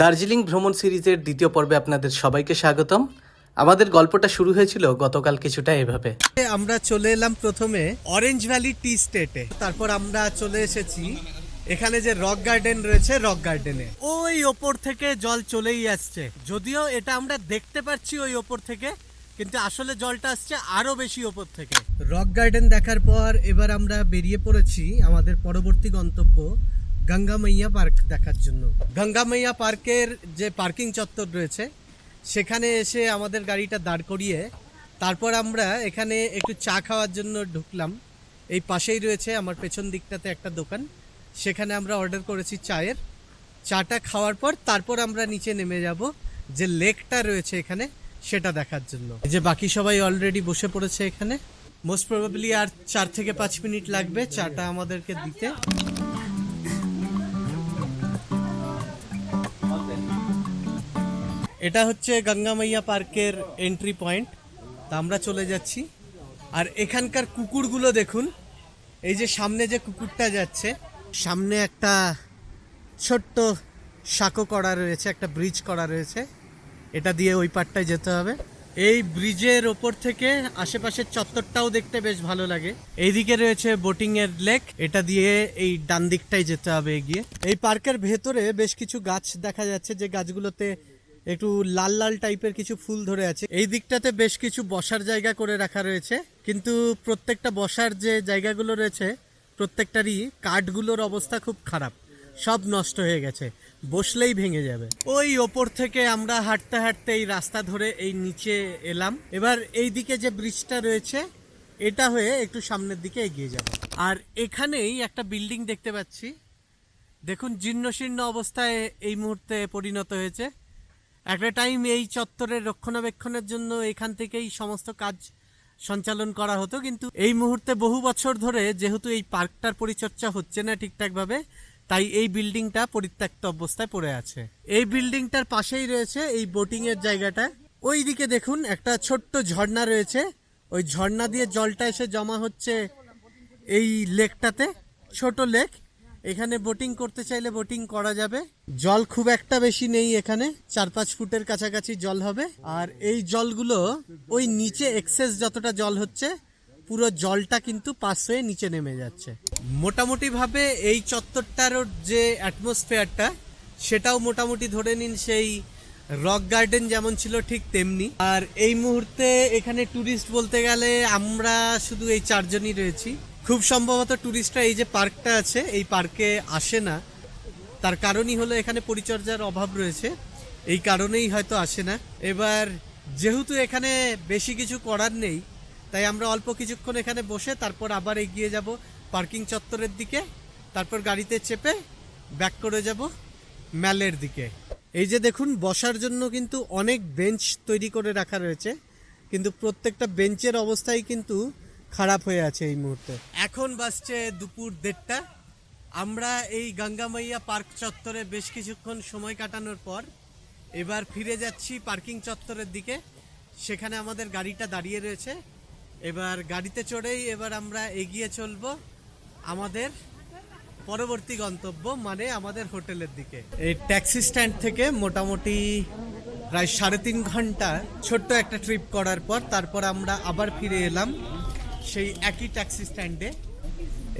দার্জিলিং ভ্রমণ সিরিজের দ্বিতীয় পর্বে আপনাদের সবাইকে স্বাগতম। আমাদের গল্পটা শুরু হয়েছিল গতকাল কিছুটা এভাবে। আমরা চলে এলাম প্রথমে অরেঞ্জ ভ্যালি টি স্টেটে তারপর আমরা চলে এসেছি এখানে যে রক গার্ডেন রয়েছে রক গার্ডেনে ওই ওপর থেকে জল চলেই আসছে। যদিও এটা আমরা দেখতে পাচ্ছি ওই ওপর থেকে, কিন্তু আসলে জলটা আসছে আরও বেশি ওপর থেকে। রক গার্ডেন দেখার পর এবার আমরা বেরিয়ে পড়েছি আমাদের পরবর্তী গন্তব্য গঙ্গা মাইয়া পার্ক দেখার জন্য। গঙ্গা মাইয়া পার্কের যে পার্কিং চত্বর রয়েছে, সেখানে এসে আমাদের গাড়িটা দাঁড় করিয়ে তারপর আমরা এখানে একটু চা খাওয়ার জন্য ঢুকলাম। এই পাশেই রয়েছে আমার পেছন দিকটাতে একটা দোকান। সেখানে আমরা অর্ডার করেছি চায়ের। চাটা খাওয়ার পর তারপর আমরা নিচে নেমে যাব যে লেকটা রয়েছে এখানে, সেটা দেখার জন্য। যে বাকি সবাই অলরেডি বসে পড়েছে এখানে। মোস্ট প্রবাবলি আর চার থেকে পাঁচ মিনিট লাগবে চাটা আমাদেরকে দিতে। এটা হচ্ছে গঙ্গা মাইয়া পার্কের এন্ট্রি পয়েন্ট তা আমরা চলে যাচ্ছি। আর এখানকার কুকুরগুলো দেখুন, এই যে সামনে যে কুকুরটা যাচ্ছে, সামনে একটা ছোট্ট সাঁকো করা রয়েছে, একটা ব্রিজ করা রয়েছে। এটা দিয়ে ওই পারটায় যেতে হবে। এই ব্রিজের ওপর থেকে আশেপাশের চত্বরটাও দেখতে বেশ ভালো লাগে। এইদিকে রয়েছে বোটিং এর লেক এটা দিয়ে এই ডান দিকটাই যেতে হবে এগিয়ে। এই পার্কের ভেতরে বেশ কিছু গাছ দেখা যাচ্ছে। যে গাছগুলোতে একটু লাল লাল টাইপের কিছু ফুল ধরে আছে। এই দিকটাতে বেশ কিছু বসার জায়গা করে রাখা রয়েছে। কিন্তু প্রত্যেকটা বসার যে জায়গাগুলো রয়েছে, প্রত্যেকটারই কাঠগুলোর অবস্থা খুব খারাপ। সব নষ্ট হয়ে গেছে। বসলেই ভেঙে যাবে। ওই ওপর থেকে আমরা হাঁটতে হাঁটতে এই রাস্তা ধরে এই নিচে এলাম। এবার এই দিকে যে ব্রিজটা রয়েছে, এটা হয়ে একটু সামনের দিকে এগিয়ে যাব। আর এখানেই একটা বিল্ডিং দেখতে পাচ্ছি। দেখুন, জীর্ণশীর্ণ অবস্থায় এই মুহূর্তে পরিণত হয়েছে। একটা টাইম এই চত্বরের রক্ষণাবেক্ষণের জন্য এখান থেকেই সমস্ত কাজ সঞ্চালন করা হতো। কিন্তু এই মুহূর্তে বহু বছর ধরে যেহেতু এই পার্কটার পরিচর্যা হচ্ছে না ঠিকঠাকভাবে, তাই এই বিল্ডিংটা পরিত্যক্ত অবস্থায় পড়ে আছে। এই বিল্ডিংটার পাশেই রয়েছে এই বোটিং এর জায়গাটা। ওই দিকে দেখুন, একটা ছোট্ট ঝর্ণা রয়েছে। ওই ঝর্ণা দিয়ে জলটা এসে জমা হচ্ছে এই লেকটাতে, ছোট লেক। এখানে বোটিং করতে চাইলে বোটিং করা যাবে। জল খুব একটা বেশি নেই এখানে, চার পাঁচ ফুটের কাছাকাছি জল হবে। আর এই জলগুলো, ওই নিচে এক্সেস যতটা জল হচ্ছে, পুরো জলটা কিন্তু পাস হয়ে নিচে নেমে যাচ্ছে। মোটামুটি ভাবে এই চত্বরটার যে অ্যাটমসফেয়ারটা সেটাও মোটামুটি ধরে নিন সেই রক গার্ডেন যেমন ছিল ঠিক তেমনি। আর এই মুহূর্তে এখানে ট্যুরিস্ট বলতে গেলে আমরা শুধু এই চারজনই রয়েছি। খুব সম্ভবত ট্যুরিস্টরা এই যে পার্কটা আছে, এই পার্কে আসে না। তার কারণই হলো এখানে পরিচর্যার অভাব রয়েছে। এই কারণেই হয়তো আসে না। এবার যেহেতু এখানে বেশি কিছু করার নেই, তাই আমরা অল্প কিছুক্ষণ এখানে বসে তারপর আবার এগিয়ে যাব পার্কিং চত্বরের দিকে, তারপর গাড়িতে চেপে ব্যাক করে যাব ম্যালের দিকে। এই যে দেখুন, বসার জন্য কিন্তু অনেক বেঞ্চ তৈরি করে রাখা রয়েছে, কিন্তু প্রত্যেকটা বেঞ্চের অবস্থাই কিন্তু খারাপ হয়ে আছে এই মুহূর্তে। এখন বাজছে দুপুর দেড়টা। আমরা এই গঙ্গামাইয়া পার্ক চত্বরে বেশ কিছুক্ষণ সময় কাটানোর পর এবার ফিরে যাচ্ছি পার্কিং চত্বরের দিকে। সেখানে আমাদের গাড়িটা দাঁড়িয়ে রয়েছে। এবার গাড়িতে চড়েই এবার আমরা এগিয়ে চলবো আমাদের পরবর্তী গন্তব্য মানে আমাদের হোটেলের দিকে। এই ট্যাক্সি স্ট্যান্ড থেকে মোটামুটি প্রায় সাড়ে তিন ঘণ্টা ছোট্ট একটা ট্রিপ করার পর তারপর আমরা আবার ফিরে এলাম। সেই একই ট্যাক্সি স্ট্যান্ডে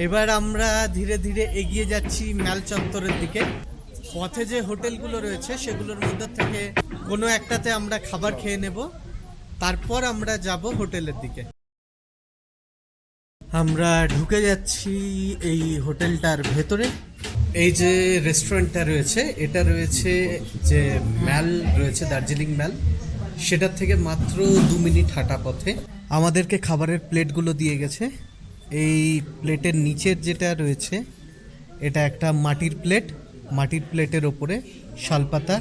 এবার আমরা ধীরে ধীরে এগিয়ে যাচ্ছি ম্যাল চত্বরের দিকে। পথে যে হোটেলগুলো রয়েছে, সেগুলোর মধ্যে থেকে কোনো একটাতে আমরা খাবার খেয়ে নেব। তারপর আমরা যাব হোটেলের দিকে। আমরা ঢুকে যাচ্ছি এই হোটেলটার ভেতরে। এই যে রেস্টুরেন্টটা রয়েছে, এটা রয়েছে যে ম্যাল রয়েছে, দার্জিলিং ম্যাল সেটার থেকে মাত্র দু মিনিট হাঁটা পথে। আমাদেরকে খাবারের প্লেটগুলো দিয়ে গেছে। এই প্লেটের নিচের যেটা রয়েছে, এটা একটা মাটির প্লেট। মাটির প্লেটের ওপরে শালপাতা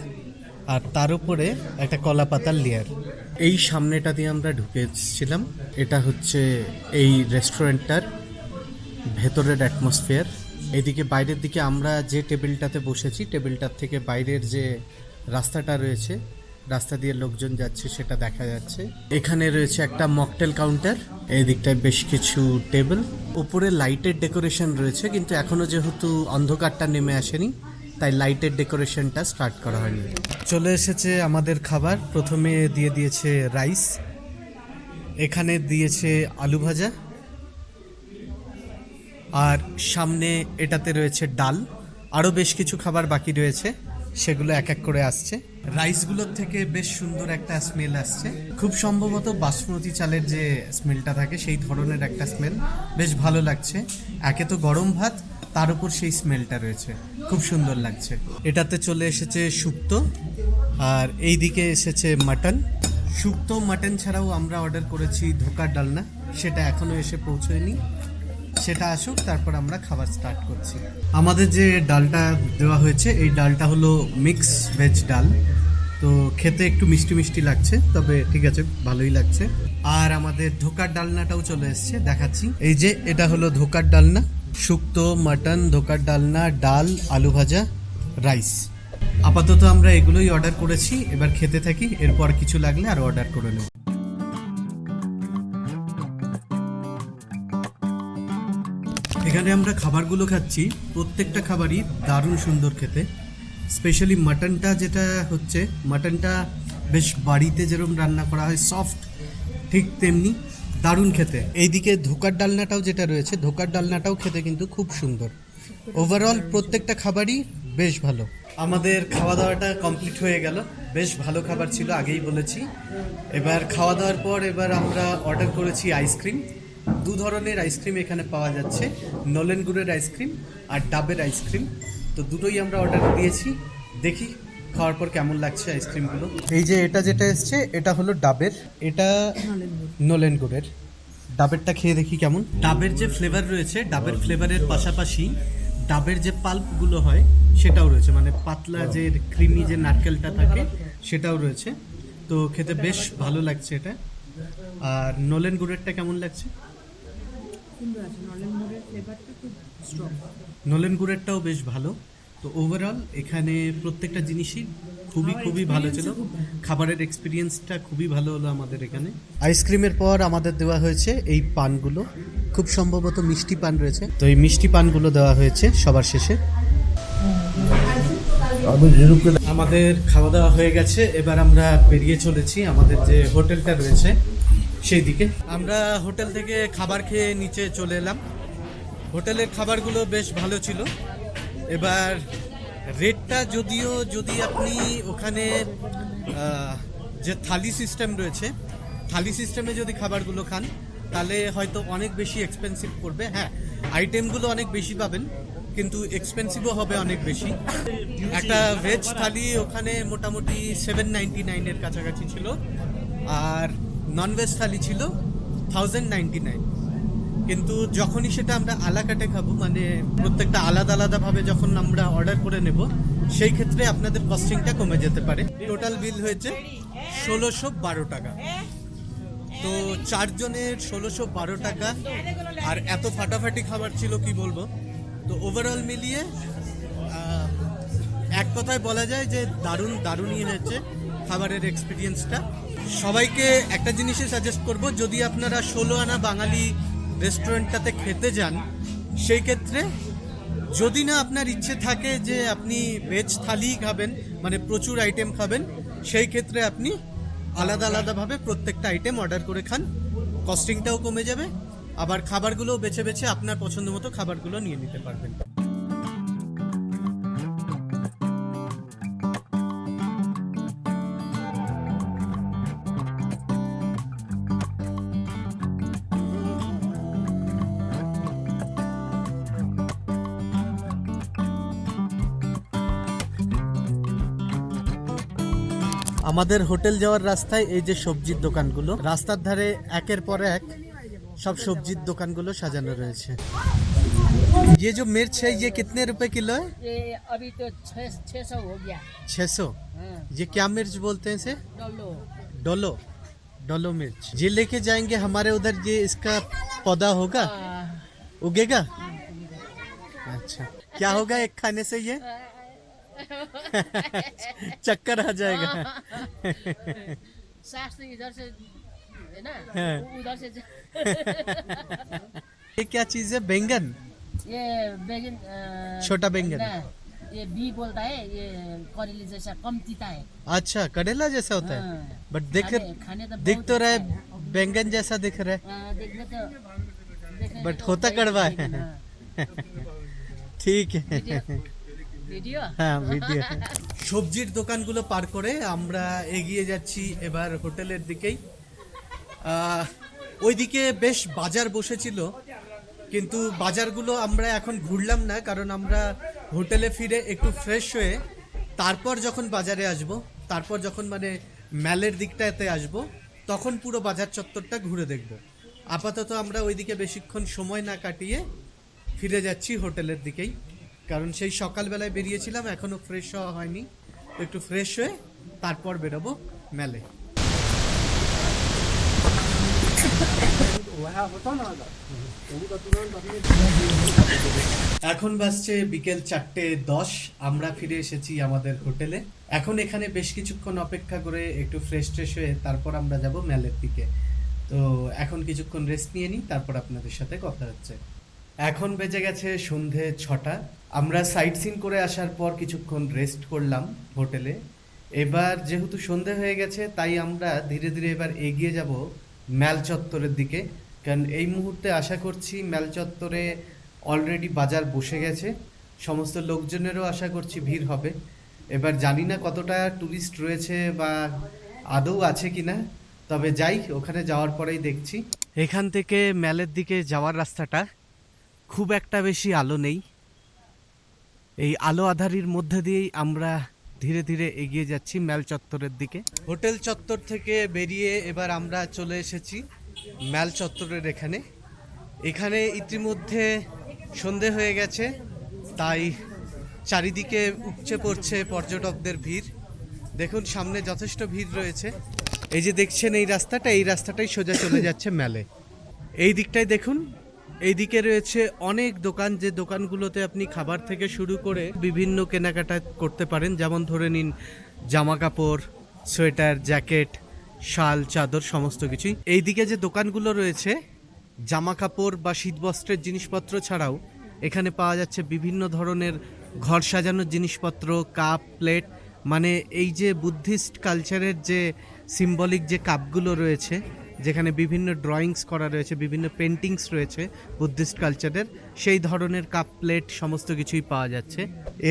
আর তার উপরে একটা কলা পাতার লেয়ার এই সামনেটা দিয়ে আমরা ঢুকে এসেছিলাম। এটা হচ্ছে এই রেস্টুরেন্টটার ভেতরের অ্যাটমসফিয়ার এদিকে বাইরের দিকে আমরা যে টেবিলটাতে বসেছি টেবিলটার থেকে বাইরের যে রাস্তাটা রয়েছে রাস্তা দিয়ে লোকজন যাচ্ছে, সেটা দেখা যাচ্ছে। এখানে রয়েছে একটা মকটেল কাউন্টার, এই দিকটায় বেশ কিছু টেবিল। উপরে লাইটের ডেকোরেশন রয়েছে, কিন্তু এখনও যেহেতু অন্ধকারটা নেমে আসেনি, তাই লাইটের ডেকোরেশনটা স্টার্ট করা হয়নি। চলে এসেছে আমাদের খাবার, প্রথমে দিয়ে দিয়েছে রাইস, এখানে দিয়েছে আলু ভাজা, আর সামনে এটাতে রয়েছে ডাল। আরও বেশ কিছু খাবার বাকি রয়েছে। সেগুলো এক এক করে আসছে। রাইসগুলোর থেকে বেশ সুন্দর একটা স্মেল আসছে। খুব সম্ভবত বাসমতি চালের যে স্মেলটা থাকে, সেই ধরনের একটা স্মেল বেশ ভালো লাগছে। একে তো গরম ভাত, তার উপর সেই স্মেলটা রয়েছে। খুব সুন্দর লাগছে। এটাতে চলে এসেছে শুক্তো, আর এই দিকে এসেছে মাটন। শুক্তো মাটন ছাড়াও আমরা অর্ডার করেছি ধোকার ডালনা। সেটা এখনও এসে পৌঁছয়নি। সেটা আসুক, তারপর আমরা খাবার স্টার্ট করছি। আমাদের যে ডালটা দেওয়া হয়েছে, এই ডালটা হলো মিক্স ভেজ ডাল। তো খেতে একটু মিষ্টি মিষ্টি লাগছে, তবে ঠিক আছে, ভালোই লাগছে। আর আমাদের ধোকার ডালনাটাও চলে এসছে, দেখাচ্ছি। এই যে, এটা হলো ধোকার ডালনা। শুক্তো, মাটন, ধোকার ডালনা, ডাল, আলু ভাজা, রাইস। আপাতত আমরা এগুলোই অর্ডার করেছি, এবার খেতে থাকি, এরপর কিছু লাগলে আর অর্ডার করে নেব। এখানে আমরা খাবারগুলো খাচ্ছি। প্রত্যেকটা খাবারই দারুণ সুন্দর খেতে। স্পেশালি মাটনটা যেটা হচ্ছে মাটনটা বেশ বাড়িতে যেরকম রান্না করা হয় সফট ঠিক তেমনি দারুণ খেতে। এইদিকে ধোকার ডালনাটাও যেটা রয়েছে, ধোকার ডালনাটাও খেতে কিন্তু খুব সুন্দর। ওভারঅল প্রত্যেকটা খাবারই বেশ ভালো। আমাদের খাওয়া দাওয়াটা কমপ্লিট হয়ে গেল। বেশ ভালো খাবার ছিল, আগেই বলেছি। এবার খাওয়া দাওয়ার পর এবার আমরা অর্ডার করেছি আইসক্রিম দু ধরনের আইসক্রিম এখানে পাওয়া যাচ্ছে। নলেন গুড়ের আইসক্রিম আর ডাবের আইসক্রিম তো দুটোই আমরা অর্ডার দিয়েছি। দেখি খাওয়ার পর কেমন লাগছে আইসক্রিমগুলো এই যে এটা যেটা এসছে এটা হলো ডাবের এটা নলেন গুড়ের। ডাবেরটা খেয়ে দেখি কেমন। ডাবের যে ফ্লেভার রয়েছে ডাবের ফ্লেভারের পাশাপাশি ডাবের যে পাল্পগুলো হয় সেটাও রয়েছে। মানে পাতলা যে ক্রিমি যে নারকেলটা থাকে সেটাও রয়েছে। তো খেতে বেশ ভালো লাগছে এটা। আর নলেন গুড়েরটা কেমন লাগছে? সুন্দর আছে। নলেন মোড়ের ফ্লেভারটা খুব স্ট্রং নলেন গুড়েরটাও বেশ ভালো। তো ওভারঅল এখানে প্রত্যেকটা জিনিসই খুবই খুবই ভালো ছিল। খাবারের এক্সপিরিয়েন্সটা খুবই ভালো হলো আমাদের এখানে। আইসক্রিমের পর আমাদের দেওয়া হয়েছে এই পানগুলো। খুব সম্ভবত মিষ্টি পান রয়েছে। তো এই মিষ্টি পানগুলো দেওয়া হয়েছে সবার শেষে। আমাদের খাওয়া দাওয়া হয়ে গেছে। এবার আমরা বেরিয়ে চলেছি। আমাদের যে হোটেলটা রয়েছে সেই দিকে। আমরা হোটেল থেকে খাবার খেয়ে নিচে চলে এলাম। হোটেলের খাবারগুলো বেশ ভালো ছিল। এবার রেটটা যদিও যদি আপনি ওখানে যে থালি সিস্টেম রয়েছে, থালি সিস্টেমে যদি খাবারগুলো খান, তাহলে হয়তো অনেক বেশি এক্সপেন্সিভ পড়বে। হ্যাঁ আইটেমগুলো অনেক বেশি পাবেন, কিন্তু এক্সপেন্সিভও হবে অনেক বেশি। একটা ভেজ থালি ওখানে মোটামুটি সেভেন নাইনটি নাইনের কাছাকাছি ছিল। আর নন ভেজ থালি ছিল থাউজেন্ড নাইনটি নাইন কিন্তু যখনই সেটা আমরা আলাকাটে খাব মানে প্রত্যেকটা আলাদা আলাদা ভাবে যখন আমরা অর্ডার করে নেব, সেই ক্ষেত্রে আপনাদের কস্টিংটা কমে যেতে পারে। টোটাল বিল হয়েছে ষোলোশো বারো টাকা। তো চারজনের ষোলোশো বারো টাকা, আর এত ফাটাফাটি খাবার ছিল কি বলব? তো ওভারঅল মিলিয়ে এক কথায় বলা যায় যে দারুণ দারুণই হয়েছে। খাবারের এক্সপিরিয়েন্সটা সবাইকে একটা জিনিসই সাজেস্ট করব, যদি আপনারা ষোলো আনা বাঙালি রেস্টুরেন্টটাতে খেতে যান, সেই ক্ষেত্রে যদি না আপনার ইচ্ছে থাকে যে আপনি ভেজ থালিই খাবেন মানে প্রচুর আইটেম খাবেন, সেই ক্ষেত্রে আপনি আলাদা আলাদাভাবে প্রত্যেকটা আইটেম অর্ডার করে খান। কস্টিংটাও কমে যাবে, আবার খাবারগুলোও বেছে বেছে আপনার পছন্দ মতো খাবারগুলো নিয়ে নিতে পারবেন। আমাদের হোটেল যাওয়ার রাস্তায় এই যে সবজির দোকানগুলো রাস্তার ধারে একের পর এক সব সবজির দোকানগুলো সাজানো রয়েছে ये जो मिर्च है ये कितने रुपए किलो है ये अभी तो छः छः सौ हो गया छः सौ हाँ ये क्या मिर्च बोलते हैं इसे डोलो डोलो डोलो मिर्च ये लेके जाएंगे हमारे उधर ये इसका पौधा होगा आ, उगेगा अच्छा क्या होगा एक खाने से ये चक्कर आ जाएगा। सांस तो इधर से है ना? हाँ। उधर से ये क्या चीज़ है? बैंगन। ये बैगन छोटा बैंगन। ना ये बी बोलता है ये करेले जैसा कम तीता है। अच्छा करेला जैसा होता है। हाँ। बट दिख खाने- खाने तो दिख बहुत तो रहा है अच्छा बैंगन जैसा दिख रहा है। हाँ, देखने तो देखने But तो होता कड़वा है। लेकिन हाँ, হ্যাঁ ভিডিও। সবজির দোকানগুলো পার করে আমরা এগিয়ে যাচ্ছি এবার হোটেলের দিকেই। ওইদিকে বেশ বাজার বসেছিল কিন্তু বাজারগুলো আমরা এখন ঘুরলাম না কারণ আমরা হোটেলে ফিরে একটু ফ্রেশ হয়ে তারপর যখন বাজারে আসব তারপর যখন মানে ম্যালের দিকটাতে আসব তখন পুরো বাজার চত্বরটা ঘুরে দেখব। আপাতত আমরা ওইদিকে বেশিক্ষণ সময় না কাটিয়ে ফিরে যাচ্ছি হোটেলের দিকেই। কারণ সেই সকালবেলায় বেরিয়েছিলাম, এখনও ফ্রেশ হওয়া হয়নি। একটু ফ্রেশ হয়ে তারপর বেরোবো মেলে। এখন বাজছে বিকেল চারটে দশ, আমরা ফিরে এসেছি আমাদের হোটেলে। এখন এখানে বেশ কিছুক্ষণ অপেক্ষা করে একটু ফ্রেশ ট্রেশ হয়ে তারপর আমরা যাব মেলের দিকে। তো এখন কিছুক্ষণ রেস্ট নিয়ে নিই, তারপর আপনাদের সাথে কথা হচ্ছে। এখন বেজে গেছে সন্ধে ছটা। আমরা সাইট সিন করে আসার পর কিছুক্ষণ রেস্ট করলাম হোটেলে এবার যেহেতু সন্ধে হয়ে গেছে, তাই আমরা ধীরে ধীরে এবার এগিয়ে যাব ম্যাল চত্বরের দিকে। কারণ এই মুহূর্তে আশা করছি ম্যাল চত্বরে অলরেডি বাজার বসে গেছে। সমস্ত লোকজনেরও আশা করছি ভিড় হবে। এবার জানি না কতটা ট্যুরিস্ট রয়েছে বা আদৌ আছে কিনা। তবে যাই, ওখানে যাওয়ার পরেই দেখছি। এখান থেকে ম্যালের দিকে যাওয়ার রাস্তাটা খুব একটা বেশি আলো নেই। এই আলো আধারির মধ্যে দিয়েই আমরা ধীরে ধীরে এগিয়ে যাচ্ছি ম্যাল চত্বরের দিকে। হোটেল চত্বর থেকে বেরিয়ে এবার আমরা চলে এসেছি ম্যাল চত্বরের এখানে। এখানে ইতিমধ্যে সন্ধে হয়ে গেছে, তাই চারিদিকে উপচে পড়ছে পর্যটকদের ভিড়। দেখুন, সামনে যথেষ্ট ভিড় রয়েছে। এই যে দেখছেন এই রাস্তাটা, এই রাস্তাটাই সোজা চলে যাচ্ছে ম্যালে। এই দিকটায় দেখুন এই দিকে রয়েছে অনেক দোকান, যে দোকানগুলোতে আপনি খাবার থেকে শুরু করে বিভিন্ন কেনাকাটা করতে পারেন। যেমন ধরে নিন জামা কাপড় সোয়েটার, জ্যাকেট, শাল, চাদর, সমস্ত কিছুই। এইদিকে যে দোকানগুলো রয়েছে জামা কাপড় বা শীতবস্ত্রের জিনিসপত্র ছাড়াও, এখানে পাওয়া যাচ্ছে বিভিন্ন ধরনের ঘর সাজানোর জিনিসপত্র, কাপ, প্লেট। মানে এই যে বুদ্ধিস্ট কালচারের যে সিম্বলিক যে কাপগুলো রয়েছে যেখানে বিভিন্ন ড্রয়িংস করা রয়েছে বিভিন্ন পেন্টিংস রয়েছে বুদ্ধিস্ট কালচারের সেই ধরনের কাপ প্লেট সমস্ত কিছুই পাওয়া যাচ্ছে।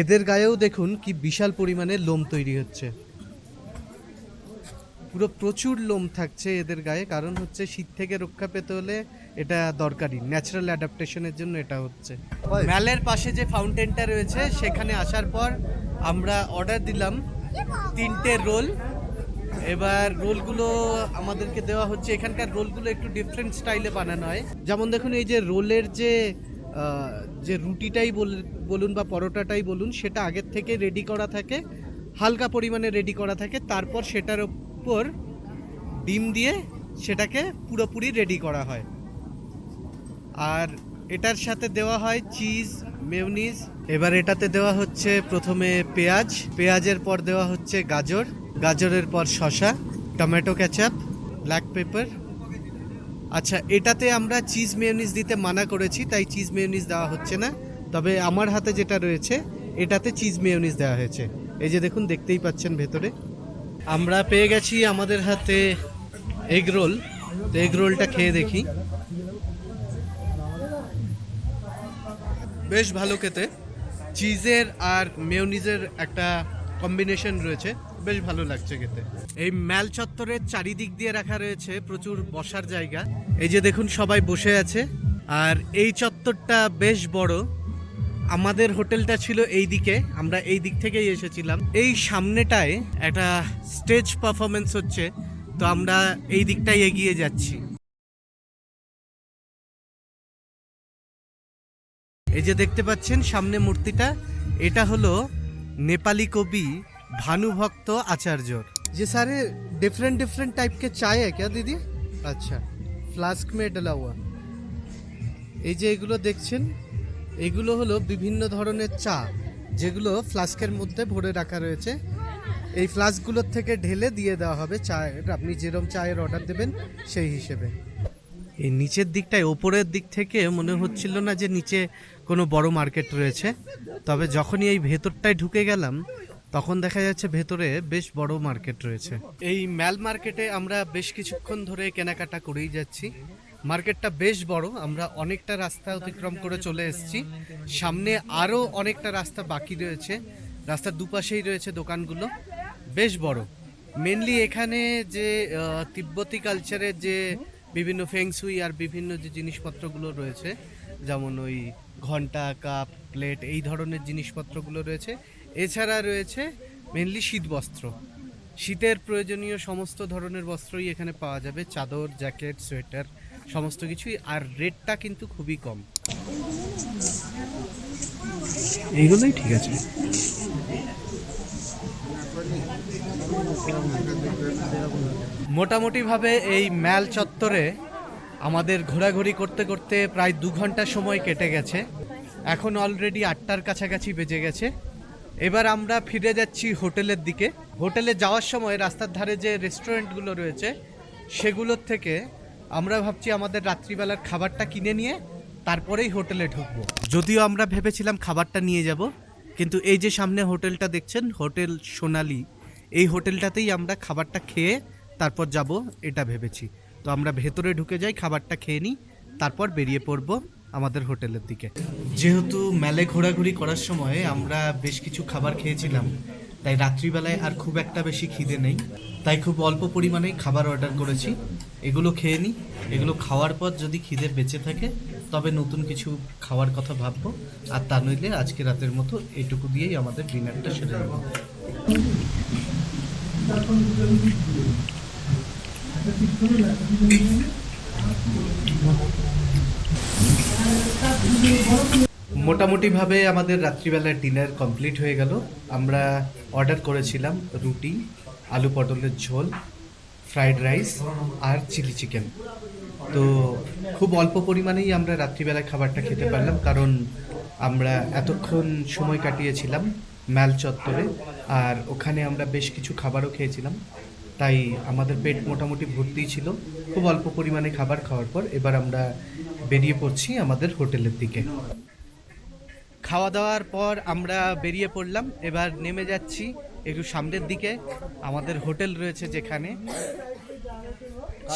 এদের গায়েও দেখুন কি বিশাল পরিমাণে লোম তৈরি হচ্ছে। পুরো প্রচুর লোম থাকছে এদের গায়ে কারণ হচ্ছে শীত থেকে রক্ষা পেতে হলে এটা দরকারি ন্যাচারাল অ্যাডাপ্টেশনের জন্য এটা হচ্ছে। ম্যালের পাশে যে ফাউন্টেনটা রয়েছে সেখানে আসার পর আমরা অর্ডার দিলাম তিনটে রোল এবার রোলগুলো আমাদেরকে দেওয়া হচ্ছে। এখানকার রোলগুলো একটু ডিফারেন্ট স্টাইলে বানানো হয়। যেমন দেখুন, এই যে রোলের যে যে রুটিটাই বল- বলুন বা পরোটাটাই বলুন, সেটা আগের থেকে রেডি করা থাকে, হালকা পরিমাণে রেডি করা থাকে। তারপর সেটার উপর ডিম দিয়ে সেটাকে পুরোপুরি রেডি করা হয়। আর এটার সাথে দেওয়া হয় চিজ মেয়নিজ এবার এটাতে দেওয়া হচ্ছে প্রথমে পেঁয়াজ। পেঁয়াজের পর দেওয়া হচ্ছে গাজর। গাজরের পর শসা, টমেটো ক্যাচাপ ব্ল্যাক পেপার আচ্ছা এটাতে আমরা চিজ মেয়নিজ দিতে মানা করেছি, তাই চিজ মেয়নিজ দেওয়া হচ্ছে না। তবে আমার হাতে যেটা রয়েছে, এটাতে চিজ মেয়নিজ দেওয়া হয়েছে। এই যে দেখুন, দেখতেই পাচ্ছেন ভেতরে। আমরা পেয়ে গেছি আমাদের হাতে এগ রোল তো এগ রোলটা খেয়ে দেখি। বেশ ভালো খেতে। চিজের আর মেয়নিজের একটা কম্বিনেশন রয়েছে। বেশ ভালো লাগছে খেতে। এই ম্যাল চত্বরের চারিদিক দিয়ে রাখা রয়েছে প্রচুর বসার জায়গা। এই যে দেখুন সবাই বসে আছে। আর এই চত্বরটা বেশ বড়। আমাদের হোটেলটা ছিল এই দিকে আমরা এই দিক থেকেই এসেছিলাম। এই সামনেটায় একটা স্টেজ পারফরমেন্স হচ্ছে, তো আমরা এই দিকটাই এগিয়ে যাচ্ছি। এই যে দেখতে পাচ্ছেন সামনে মূর্তিটা, এটা হলো নেপালি কবি भानुभक्त आचार्य ये सारे डिफरेंट डिफरेंट टाइप के चाय है क्या दीदी अच्छा फ्लास्क में डला हुआ এই যে এগুলো দেখছেন এগুলো হলো বিভিন্ন ধরনের চা যেগুলো ফ্লাস্কের মধ্যে ভরে রাখা রয়েছে এই ফ্লাস্কগুলোর থেকে ঢেলে দিয়ে দেওয়া হবে চায়ের আপনি যেরকম চায়ের অর্ডার দেবেন সেই হিসেবে এই নিচের দিকটায় ওপরের দিক থেকে মনে হচ্ছিল না যে নিচে কোনো বড় মার্কেট রয়েছে তবে যখনই এই ভেতরটায় ঢুকে গেলাম তখন দেখা যাচ্ছে ভেতরে বেশ বড় মার্কেট রয়েছে। এই ম্যাল মার্কেটে আমরা বেশ কিছুক্ষণ ধরে কেনাকাটা করেই যাচ্ছি। মার্কেটটা বেশ বড়, আমরা অনেকটা রাস্তা অতিক্রম করে চলে এসেছি। সামনে আরও অনেকটা রাস্তা বাকি রয়েছে। রাস্তার দুপাশেই রয়েছে দোকানগুলো। বেশ বড়। মেনলি এখানে যে তিব্বতি কালচারের যে বিভিন্ন ফেংসুই আর বিভিন্ন যে জিনিসপত্রগুলো রয়েছে, যেমন ওই ঘণ্টা কাপ প্লেট এই ধরনের জিনিসপত্রগুলো রয়েছে। এছাড়া রয়েছে মেনলি শীত বস্ত্র। শীতের প্রয়োজনীয় সমস্ত ধরনের বস্ত্রই এখানে পাওয়া যাবে। চাদর, জ্যাকেট, সোয়েটার, সমস্ত কিছুই। আর রেটটা কিন্তু খুবই কম। এইগুলোই ঠিক আছে। মোটামুটিভাবে এই ম্যাল চত্বরে আমাদের ঘোরাঘুরি করতে করতে প্রায় দু ঘণ্টা সময় কেটে গেছে। এখন অলরেডি আটটার কাছাকাছি বেজে গেছে। এবার আমরা ফিরে যাচ্ছি হোটেলের দিকে। হোটেলে যাওয়ার সময় রাস্তার ধারে যে রেস্টুরেন্টগুলো রয়েছে, সেগুলোর থেকে আমরা ভাবছি আমাদের রাত্রিবেলার খাবারটা কিনে নিয়ে তারপরেই হোটেলে ঢুকবো। যদিও আমরা ভেবেছিলাম খাবারটা নিয়ে যাব, কিন্তু এই যে সামনে হোটেলটা দেখছেন, হোটেল সোনালি, এই হোটেলটাতেই আমরা খাবারটা খেয়ে তারপর যাব, এটা ভেবেছি। তো আমরা ভেতরে ঢুকে যাই, খাবারটা খেয়ে নিই, তারপর বেরিয়ে পড়ব। আমাদের হোটেলের দিকে। যেহেতু মেলে ঘোরাঘুরি করার সময় আমরা বেশ কিছু খাবার খেয়েছিলাম, তাই রাত্রিবেলায় আর খুব একটা বেশি খিদে নেই। তাই খুব অল্প পরিমাণেই খাবার অর্ডার করেছি। এগুলো খেয়ে নিই এগুলো খাওয়ার পর যদি খিদে বেঁচে থাকে, তবে নতুন কিছু খাওয়ার কথা ভাববো। আর তা নইলে আজকে রাতের মতো এইটুকু দিয়েই আমাদের ডিনারটা সেরে নেব। মোটামুটিভাবে আমাদের রাত্রিবেলার ডিনার কমপ্লিট হয়ে গেল। আমরা অর্ডার করেছিলাম রুটি, আলু পটলের ঝোল ফ্রাইড রাইস আর চিলি চিকেন তো খুব অল্প পরিমাণেই আমরা রাত্রিবেলায় খাবারটা খেতে পারলাম, কারণ আমরা এতক্ষণ সময় কাটিয়েছিলাম ম্যাল চত্বরে আর ওখানে আমরা বেশ কিছু খাবারও খেয়েছিলাম। তাই আমাদের পেট মোটামুটি ভর্তিই ছিল। খুব অল্প পরিমাণে খাবার খাওয়ার পর এবার আমরা বেরিয়ে পড়ছি আমাদের হোটেলের দিকে। খাওয়া দাওয়ার পর আমরা বেরিয়ে পড়লাম। এবার নেমে যাচ্ছি একটু সামনের দিকে। আমাদের হোটেল রয়েছে যেখানে।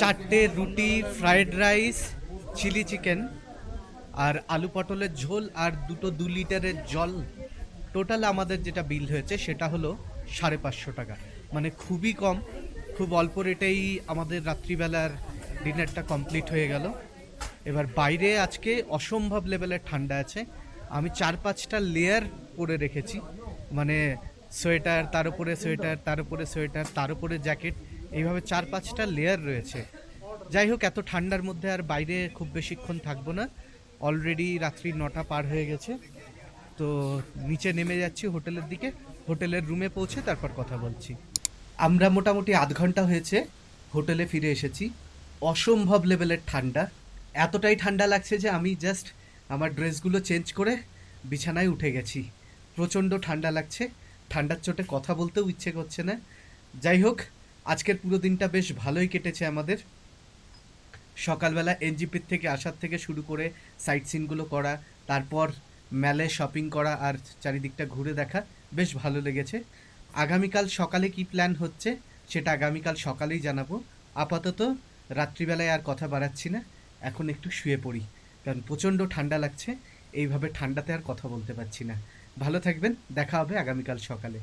চারটে রুটি, ফ্রাইড রাইস, চিলি চিকেন আর আলু পটলের ঝোল আর দুটো দু লিটারের জল। টোটাল আমাদের যেটা বিল হয়েছে সেটা হলো সাড়ে পাঁচশো টাকা। মানে খুবই কম। খুব অল্প রেটেই আমাদের রাত্রিবেলার ডিনারটা কমপ্লিট হয়ে গেল। এবার বাইরে আজকে অসম্ভব লেভেলের ঠান্ডা আছে। আমি চার পাঁচটা লেয়ার পরে রেখেছি। মানে সোয়েটার, তার উপরে সোয়েটার, তার উপরে সোয়েটার, তার উপরে জ্যাকেট এইভাবে চার পাঁচটা লেয়ার রয়েছে। যাই হোক, এত ঠান্ডার মধ্যে আর বাইরে খুব বেশিক্ষণ থাকব না। অলরেডি রাত্রি নটা পার হয়ে গেছে। তো নিচে নেমে যাচ্ছি হোটেলের দিকে। হোটেলের রুমে পৌঁছে তারপর কথা বলছি। আমরা মোটামুটি আধ ঘণ্টা হয়েছে হোটেলে ফিরে এসেছি। অসম্ভব লেভেলের ঠান্ডা। এতটাই ঠান্ডা লাগছে যে আমি জাস্ট আমার ড্রেসগুলো চেঞ্জ করে বিছানায় উঠে গেছি। প্রচণ্ড ঠান্ডা লাগছে। ঠান্ডার চোটে কথা বলতেও ইচ্ছে করছে না। যাই হোক, আজকের পুরো দিনটা বেশ ভালোই কেটেছে আমাদের। সকালবেলা এনজিপির থেকে আসার থেকে শুরু করে সাইট সিনগুলো করা, তারপর ম্যালে শপিং করা আর চারিদিকটা ঘুরে দেখা বেশ ভালো লেগেছে। আগামীকাল সকালে কি প্ল্যান হচ্ছে সেটা আগামীকাল সকালেই জানাব। আপাতত রাত্রিবেলায় আর কথা বাড়াচ্ছি না। এখন একটু শুয়ে পড়ি। কারণ প্রচণ্ড ঠান্ডা লাগছে। এইভাবে ঠান্ডাতে আর কথা বলতে পারছি না। ভালো থাকবেন, দেখা হবে আগামীকাল সকালে।